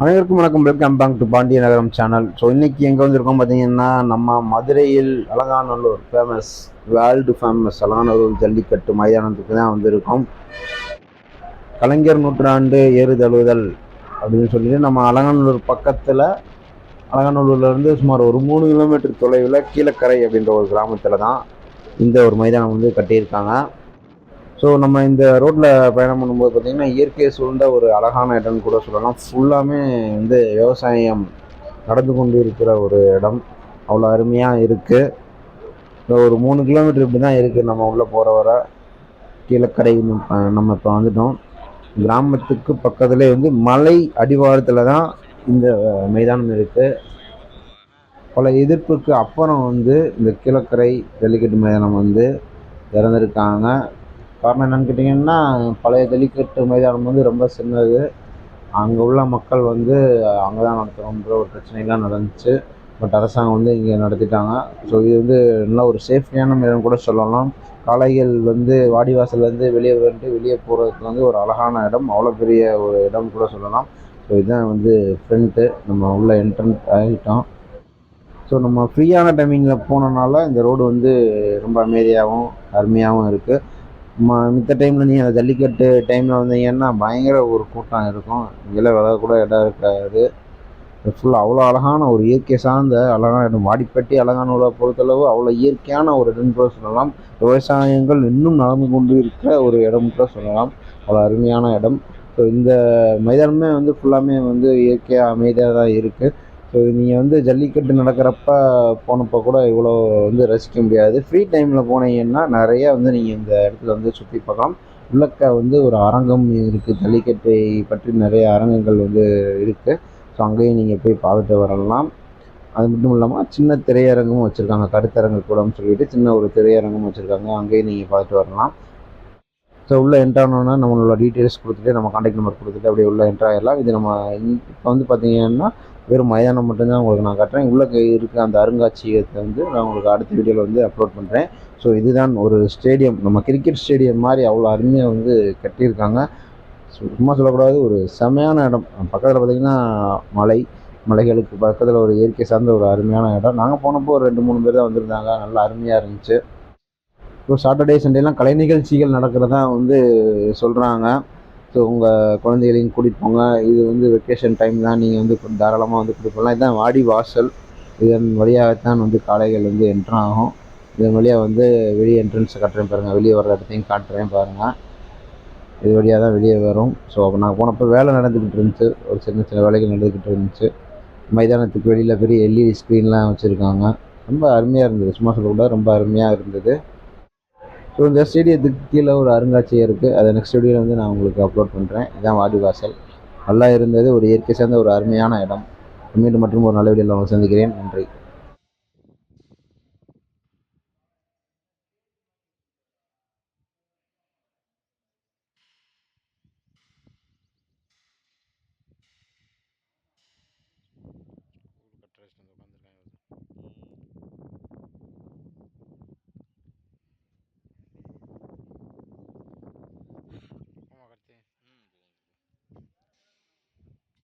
அனைவருக்கும் வணக்கம். Welcome back to Pandya நகரம் சேனல் ஸோ இன்னைக்கு எங்கே வந்திருக்கோம் பார்த்தீங்கன்னா நம்ம மதுரையில் Alanganallur famous world famous Alanganallur jallikattu மைதானத்துக்கு தான் வந்திருக்கோம். கலைஞர் நூற்றாண்டு ஏறுதழுவுதல் அப்படின்னு சொல்லிட்டு நம்ம அலங்காநல்லூர் பக்கத்தில் அலங்காநல்லூர்லேருந்து சுமார் ஒரு மூணு கிலோமீட்டர் தொலைவில் கீழக்கரை அப்படின்ற ஒரு கிராமத்தில் தான் இந்த ஒரு மைதானம் வந்து கட்டியிருக்காங்க. ஸோ நம்ம இந்த ரோட்டில் பயணம் பண்ணும்போது பார்த்திங்கன்னா இயற்கையை சூழ்ந்த ஒரு அழகான இடம்னு கூட சொல்லலாம். ஃபுல்லாமே வந்து விவசாயம் நடந்து கொண்டு இருக்கிற ஒரு இடம். அவ்வளோ அருமையாக இருக்குது ஒரு மூணு கிலோமீட்டர் இப்படி தான் இருக்குது நம்ம உள்ளே போகிற வர கீழக்கரை நம்ம இப்போ வந்துட்டோம். கிராமத்துக்கு பக்கத்துலேயே வந்து மலை அடிவாரத்தில் தான் இந்த மைதானம் இருக்குது பல எதிர்ப்புக்கு அப்புறம் வந்து இந்த கீழக்கரை ஜல்லிக்கட்டு மைதானம் வந்து இறந்துருக்காங்க. காரணம் என்னென்னு கேட்டிங்கன்னா பழைய ஜல்லிக்கட்டு மைதானம் வந்து ரொம்ப சின்னது. அங்கே உள்ள மக்கள் வந்து அங்கே தான் நடத்தணுன்ற ஒரு பிரச்சனைலாம் நடந்துச்சு. பட் அரசாங்கம் வந்து இங்கே நடத்திட்டாங்க. ஸோ இது வந்து நல்ல ஒரு சேஃப்டியான இடம் கூட சொல்லலாம். காளைகள் வந்து வாடிவாசல்லேருந்து வெளியே வந்துட்டு வெளியே போகிறதுக்கு வந்து ஒரு அழகான இடம். அவ்வளோ பெரிய ஒரு இடம் கூட சொல்லலாம். ஸோ இதுதான் வந்து ஃப்ரண்ட்டு நம்ம உள்ள என்ட்ரன்ஸ் ஆகிட்டோம். ஸோ நம்ம ஃப்ரீயான டைமிங்கில் போனனால இந்த ரோடு வந்து ரொம்ப அமைதியாகவும் அருமையாகவும் இருக்குது மித்த டைமில் நீங்கள் அந்த ஜல்லிக்கட்டு டைமில் வந்தீங்கன்னா பயங்கர ஒரு கூட்டம் இருக்கும். இங்கெல்லாம் விளையாட கூட இடம் இருக்காது. ஃபுல்லாக அவ்வளோ அழகான ஒரு இயற்கை சார்ந்த அழகான இடம். வாடிப்பட்டி அழகான பொறுத்தளவு அவ்வளோ இயற்கையான ஒரு இடம் கூட சொல்லலாம். விவசாயங்கள் இன்னும் நடந்து கொண்டு இருக்கிற ஒரு இடம் கூட சொல்லலாம். அவ்வளோ அருமையான இடம். ஸோ இந்த மைதானமே வந்து ஃபுல்லாமே வந்து இயற்கையாக அமைதியாக தான் இருக்குது ஸோ நீங்கள் வந்து ஜல்லிக்கட்டு நடக்கிறப்ப போனப்போ கூட இவ்வளோ வந்து ரசிக்க முடியாது. ஃப்ரீ டைமில் போனீங்கன்னா நிறையா வந்து நீங்கள் இந்த இடத்துல வந்து சுற்றி பார்க்கலாம். உள்ளக்க வந்து ஒரு அரங்கம் இருக்குது ஜல்லிக்கட்டை பற்றி நிறைய அரங்கங்கள் வந்து இருக்குது ஸோ அங்கேயும் நீங்கள் போய் பார்த்துட்டு வரலாம். அது மட்டும் இல்லாமல் சின்ன திரையரங்கமும் வச்சுருக்காங்க. கருத்தரங்கு கூடம்னு சொல்லிட்டு சின்ன ஒரு திரையரங்கமும் வச்சுருக்காங்க. அங்கேயும் நீங்கள் பார்த்துட்டு வரலாம். ஸோ உள்ளே என்ட்ரானோன்னா நம்மளோட டீட்டெயில்ஸ் கொடுத்துட்டு நம்ம காண்டாக்ட் நம்பர் கொடுத்துட்டு அப்படியே உள்ளே என்ட்ரு இது நம்ம இப்போ வந்து பார்த்தீங்கன்னா வெறும் மைதானம் மட்டும்தான் உங்களுக்கு நான் காட்டுறேன். உள்ளே இருக்க அந்த அருங்காட்சியகத்தை வந்து நான் உங்களுக்கு அடுத்த வீடியோவில் வந்து அப்லோட் பண்ணுறேன் ஸோ இதுதான் ஒரு ஸ்டேடியம் நம்ம கிரிக்கெட் ஸ்டேடியம் மாதிரி அவ்வளோ அருமையாக வந்து கட்டியிருக்காங்க. சும்மா சொல்லக்கூடாது ஒரு செமையான இடம். பக்கத்தில் பார்த்திங்கன்னா மலை மலைகளுக்கு பக்கத்தில் ஒரு இயற்கை சார்ந்த ஒரு அருமையான இடம். நாங்கள் போனப்போ ஒரு ரெண்டு மூணு பேர் தான் வந்திருந்தாங்க. நல்லா அருமையாக இருந்துச்சு. இப்போ சாட்டர்டே சண்டேலாம் கலை நிகழ்ச்சிகள் நடக்கிறதா வந்து சொல்கிறாங்க ஸோ உங்கள் குழந்தைகளையும் கூட்டிகிட்டு போங்க. இது வந்து வெக்கேஷன் டைம் தான். நீங்கள் வந்து தாராளமாக வந்து கூட்டிகிட்டு போகலாம். இதுதான் வாடி வாசல். இதன் வழியாகத்தான் வந்து காளைகள் வந்து என்ட்ரு ஆகும். இதன் வழியாக வந்து வெளியே என்ட்ரன்ஸை காட்டுறேன் பாருங்கள் வெளியே வர்ற இடத்தையும் காட்டுறேன் பாருங்கள் இது வழியாக தான் வெளியே வரும். ஸோ அப்போ நான் போனப்போ வேலை நடந்துக்கிட்டு இருந்துச்சு. ஒரு சின்ன சின்ன வேலைகள் நடந்துக்கிட்டு இருந்துச்சு. மைதானத்துக்கு வெளியில் பெரிய எல்இடி ஸ்க்ரீன்லாம் வச்சுருக்காங்க. ரொம்ப அருமையாக இருந்தது. சும்மா சொல்லக்கூடாது ரொம்ப அருமையாக இருந்தது. ஸோ இந்த ஸ்டேடியத்துக்கு கீழே ஒரு அருங்காட்சியகம் இருக்குது அதை நெக்ஸ்ட் வீடியோவில் வந்து நான் உங்களுக்கு அப்லோட் பண்ணுறேன் இதான் வாடிவாசல் நல்லா இருந்தது. ஒரு இயற்கை சேர்ந்த ஒரு அருமையான இடம். மீண்டும் மற்றும் ஒரு நல்ல வீடியோவில் சந்திக்கிறேன். நன்றி.